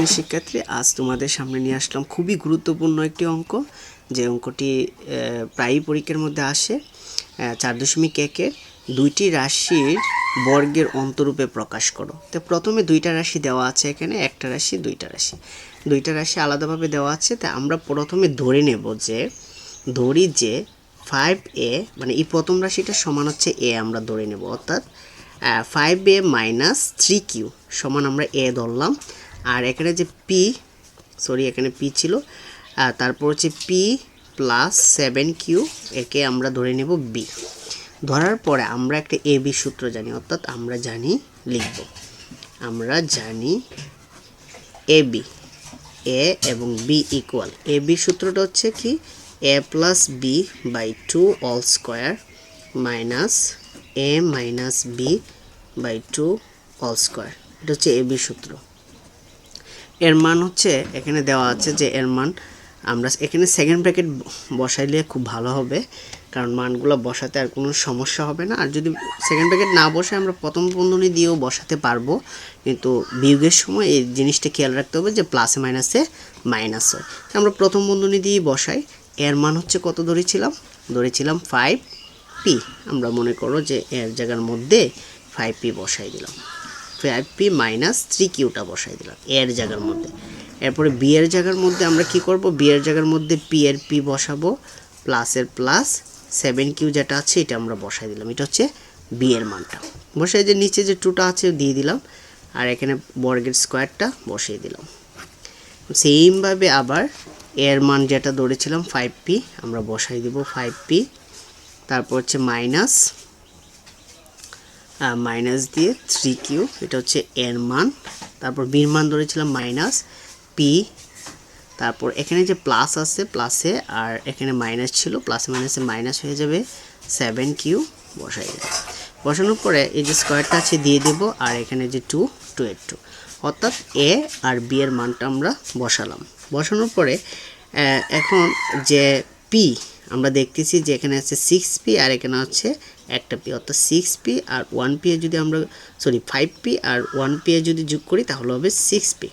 শ্রেণির শিক্ষার্থী, আজ তোমাদের সামনে নিয়ে আসলাম খুবই গুরুত্বপূর্ণ একটি অঙ্ক। যে অঙ্কটি প্রায়ই পরীক্ষার মধ্যে আসে। চার দশমিক একের দুইটি রাশির বর্গের অন্তরূপে প্রকাশ করো। তো প্রথমে দুইটা রাশি দেওয়া আছে এখানে, একটা রাশি, দুইটা রাশি। দুইটা রাশি আলাদাভাবে দেওয়া আছে, তা আমরা প্রথমে ধরে নেব যে, ধরি যে ফাইভ এ মানে এই প্রথম রাশিটা সমান হচ্ছে এ আমরা ধরে নেব। অর্থাৎ five a minus three q সমান আমরা এ ধরলাম। আর এখানে যে পি সরি এখানে পি ছিল তারপর হচ্ছে পি প্লাস সেভেন কিউ একে আমরা ধরে নেব বি ধরার পরে আমরা একটা এ বি সূত্র জানি, অর্থাৎ আমরা জানি, লিখব। আমরা জানি এ বি এ এবং বি ইকুয়াল এ বি সূত্রটা হচ্ছে কি? A plus b by two all square minus a minus b by two all square এটা হচ্ছে এ বি সূত্র। এর মান হচ্ছে, এখানে দেওয়া আছে যে এর মান আমরা এখানে সেকেন্ড ব্র্যাকেট বসাইলে খুব ভালো হবে, কারণ মানগুলো বসাতে আর কোনো সমস্যা হবে না। আর যদি সেকেন্ড ব্র্যাকেট না বসে আমরা প্রথম বন্ধনী দিয়েও বসাতে পারব, কিন্তু বিয়োগের সময় এই জিনিসটা খেয়াল রাখতে হবে যে প্লাসে মাইনাসে মাইনাস হয়। আমরা প্রথম বন্ধনী দিয়েই বসাই, এর মান হচ্ছে কত ধরেছিলাম? ধরেছিলাম ফাইভ পি আমরা মনে করো যে এর জায়গার মধ্যে ফাইভ পি বসাই দিলাম। ফাইভ পি মাইনাস থ্রি কিউটা বসাই দিলাম এর জায়গার মধ্যে। এরপরে বি এর জায়গার মধ্যে আমরা কি করব? বি এর জায়গার মধ্যে পি এর পি বসাবো প্লাসের প্লাস সেভেন কিউ যেটা আছে, এটা আমরা বসাই দিলাম। এটা হচ্ছে বি এর মানটা। বসাই যে নিচে যে টুটা আছে, দিয়ে দিলাম, আর এখানে বর্গের স্কোয়ারটা বসিয়ে দিলাম। সেমভাবে আবার এর মান যেটা ধরেছিলাম ফাইভ পি আমরা বসাই দিব ফাইভ পি তারপর হচ্ছে মাইনাস মাইনাস দিয়ে থ্রি কিউ এটা হচ্ছে এর মান। তারপর বির মান ধরেছিলাম মাইনাস পি তারপর এখানে যে প্লাস আছে প্লাসে আর এখানে মাইনাস ছিল প্লাসে মাইনাসে মাইনাস হয়ে যাবে সেভেন কিউ বসাই দেবো বসানোর পরে এই যে স্কোয়ারটা আছে, দিয়ে দেব, আর এখানে যে টু টু এর টু অর্থাৎ এ আর বি এর মানটা আমরা বসালাম। বসানোর পরে এখন যে পি আমরা দেখতেছি যে এখানে আছে সিক্স পি আর এখানে হচ্ছে একটা পি অর্থাৎ সিক্স পি আর ওয়ান পি এ যদি আমরা সরি ফাইভ পি আর ওয়ান পি এ যদি যোগ করি, তাহলে হবে সিক্স পি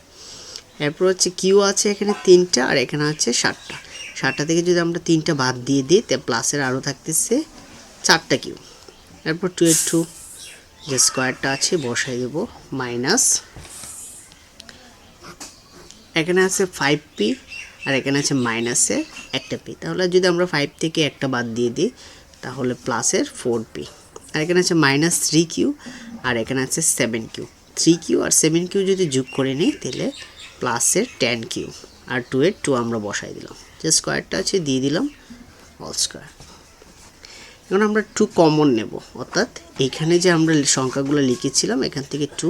এরপর হচ্ছে কিউ আছে এখানে তিনটা আর এখানে আছে ষাটটা ষাটটা থেকে যদি আমরা তিনটা বাদ দিয়ে দিই, তা প্লাসের আরও থাকতেছে চারটা কিউ এরপর টু এর টু যে স্কোয়ারটা আছে, বসাই দেব মাইনাস এখানে আছে ফাইভ পি আর এখানে আছে মাইনাসের একটা পি তাহলে যদি আমরা ফাইভ থেকে একটা বাদ দিয়ে দিই, তাহলে প্লাসের ফোর পি আর এখানে আছে মাইনাস থ্রি কিউ আর এখানে আছে সেভেন কিউ থ্রি কিউ আর সেভেন কিউ যদি যোগ করে নিই, তাহলে প্লাসের টেন কিউ আর টু এর টু আমরা বসাই দিলাম। যে স্কোয়ারটা আছে, দিয়ে দিলাম অল স্কোয়ার এখন আমরা টু কমন নেব। অর্থাৎ এখানে যে আমরা সংখ্যাগুলো লিখেছিলাম, এখান থেকে টু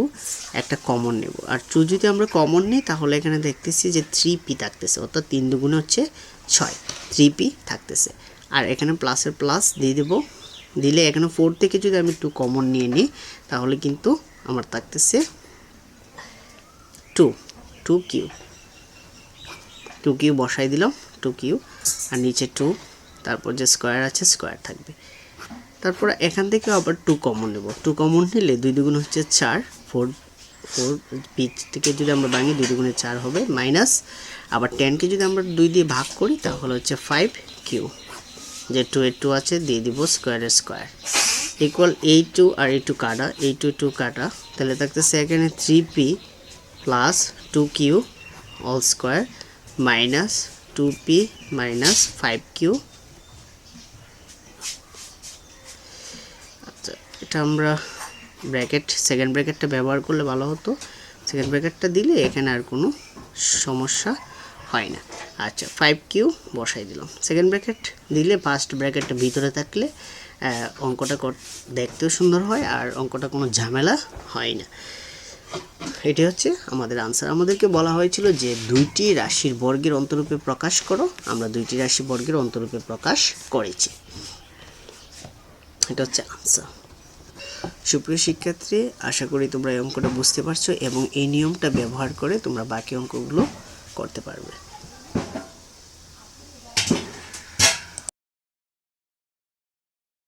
একটা কমন নেব। আর টু যদি আমরা কমন নিই, তাহলে এখানে দেখতেছি যে থ্রি পি থাকতেছে। অর্থাৎ তিন দুগুণে হচ্ছে ছয়। থ্রি পি থাকতেছে। আর এখানে প্লাসের প্লাস দিয়ে দেব। দিলে এখানে ফোর থেকে যদি আমি টু কমন নিয়ে নিই, তাহলে কিন্তু আমার থাকতেছে two two q two q বসাই দিলাম টু কিউ আর নিচে টু তারপর যে স্কোয়ার আছে স্কোয়ার থাকবে। তারপর এখান থেকে আবার টু কমন নেব। টু কমন নিলে দুই দুগুণ হচ্ছে চার ফোর ফোর পিচ থেকে যদি আমরা ভাঙি দুই দুগুণে চার হবে মাইনাস আবার টেনকে যদি আমরা দুই দিয়ে ভাগ করি, তাহলে হচ্ছে ফাইভ কিউ যে টু এর টু আছে, দিয়ে দিব স্কোয়ারের স্কোয়ার ইকুয়াল এই টু আর এই টু কাটা এই টু টু কাটা, তাহলে থাকতেছে এখানে three p plus two q all square minus two p minus five q আচ্ছা এটা আমরা ব্র্যাকেট সেকেন্ড ব্র্যাকেটটা ব্যবহার করলে ভালো হতো। সেকেন্ড ব্র্যাকেটটা দিলে এখানে আর কোনো সমস্যা হয় না। আচ্ছা ফাইভ কিউ বসাই দিলাম। সেকেন্ড ব্র্যাকেট দিলে ফার্স্ট ব্র্যাকেটটা ভিতরে থাকলে অঙ্কটা দেখতেও সুন্দর হয় আর অঙ্কটা কোনো ঝামেলা হয় না। এটি হচ্ছে আমাদের আনসার আমাদেরকে বলা হয়েছিল যে দুইটি রাশির বর্গের অন্তরূপে প্রকাশ করো। আমরা দুইটি রাশি বর্গের অন্তরূপে প্রকাশ করেছি। এটা হচ্ছে আনসার সুপ্রিয় শিক্ষার্থী, আশা করি তোমরা এই অঙ্কটা বুঝতে পারছ এবং এই নিয়মটা ব্যবহার করে তোমরা বাকি অঙ্কগুলো করতে পারবে।